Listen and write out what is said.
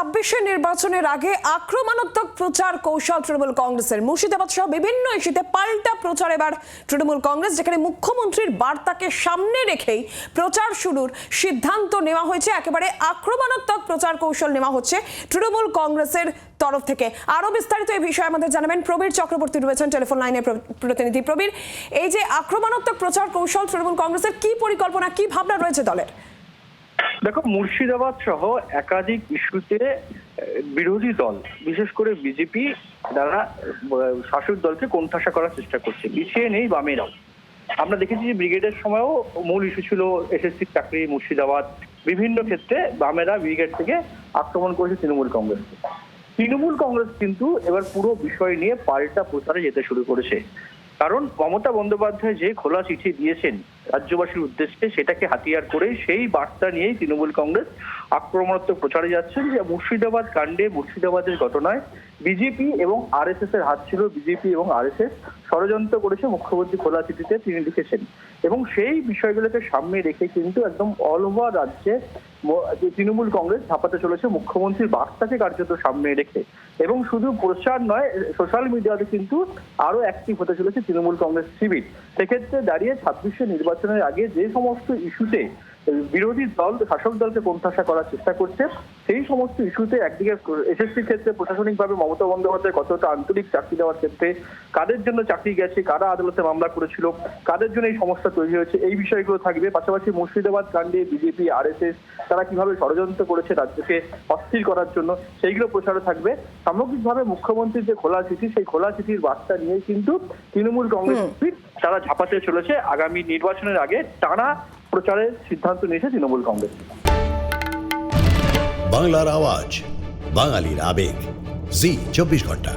ছাব্বিশের নির্বাচনের আগে আক্রমণাত্মক প্রচার কৌশল তৃণমূল কংগ্রেসের। মুর্শিদাবাদ সহ বিভিন্ন ইস্যুতে পাল্টা প্রচার এবার তৃণমূল কংগ্রেস, যেখানে মুখ্যমন্ত্রীর বার্তাকে সামনে রেখেই প্রচার শুরুর সিদ্ধান্ত নেওয়া হয়েছে। একেবারে আক্রমণাত্মক প্রচার কৌশল নেওয়া হচ্ছে তৃণমূল কংগ্রেসের তরফ থেকে। আরও বিস্তারিত এই বিষয়ে আমাদের জানাবেন প্রবীর চক্রবর্তী রয়েছেন টেলিফোন লাইনে প্রতিনিধি। প্রবীর, এই যে আক্রমণাত্মক প্রচার কৌশল তৃণমূল কংগ্রেসের, কি পরিকল্পনা, কি ভাবনা রয়েছে দলের? দেখো, মুর্শিদাবাদ সহ একাধিক ইস্যুতে বিরোধী দল, বিশেষ করে বিজেপি দ্বারা শাসক দলকে কোণঠাসা করার চেষ্টা করছে। পিছিয়ে নেই বামেরাও। আমরা দেখেছি যে ব্রিগেডের সময়ও মূল ইস্যু ছিল এসএসসি চাকরি, মুর্শিদাবাদ, বিভিন্ন ক্ষেত্রে বামেরা ব্রিগেড থেকে আক্রমণ করেছে তৃণমূল কংগ্রেসকে তৃণমূল কংগ্রেস কিন্তু এবার পুরো বিষয় নিয়ে পাল্টা প্রচারে যেতে শুরু করেছে। কারণ মমতা বন্দ্যোপাধ্যায় যে খোলা চিঠি দিয়েছেন রাজ্যবাসীর উদ্দেশ্যে সেটাকে হাতিয়ার করে সেই বার্তা নিয়েই তৃণমূল কংগ্রেস আক্রমণাত্মক প্রচারে যাচ্ছেন যে মুর্শিদাবাদ কাণ্ডে মুর্শিদাবাদের ঘটনায় বিজেপি এবং আরএসএস এর হাত ছিল। বিজেপি এবং আরএসএস ষড়যন্ত্র করেছে, মুখ্যমন্ত্রী খোলা চিঠিতে তিনি লিখেছেন। এবং সেই বিষয়গুলোকে সামনে রেখে কিন্তু একদম অল ওভার রাজ্যে তৃণমূল কংগ্রেস ঝাঁপাতে চলেছে, মুখ্যমন্ত্রীর বার্তাকে কার্যত সামনে রেখে। এবং শুধু প্রচার নয় সোশ্যাল মিডিয়াতে কিন্তু আরও অ্যাক্টিভ হতে চলেছে তৃণমূল কংগ্রেস শিবির। সেক্ষেত্রে দাঁড়িয়ে ছাব্বিশে নির্বাচনের আগে যে সমস্ত ইস্যুতে বিরোধী দল শাসক দলকে কোণঠাসা করার চেষ্টা করছে। সেই সমস্ত ইস্যুতে একদিকে এসএসসির ক্ষেত্রে প্রশাসনিকভাবে মমতা বন্দ্যোপাধ্যায় কতটা আন্তরিক চাকরি দেওয়ার ক্ষেত্রে কাদের জন্য চাকরি গেছে কারা আদালতে মামলা করেছিল কাদের জন্য এই সমস্যা তৈরি হয়েছে এই বিষয়গুলো থাকবে। পাশাপাশি মুর্শিদাবাদ কাণ্ডে বিজেপি আরএসএস তারা কীভাবে ষড়যন্ত্র করেছে রাজ্যকে অস্থির করার জন্য সেইগুলো প্রচারে থাকবে। সামগ্রিকভাবে মুখ্যমন্ত্রীর যে খোলা চিঠি সেই খোলা চিঠির বার্তা নিয়ে কিন্তু তৃণমূল কংগ্রেস তারা ঝাঁপাতে চলেছে। আগামী নির্বাচনের আগে টানা প্রচারের সিদ্ধান্ত নিয়েছে তৃণমূল কংগ্রেস। বাংলার আওয়াজ বাঙালির আবেগ। জি চব্বিশ ঘণ্টা।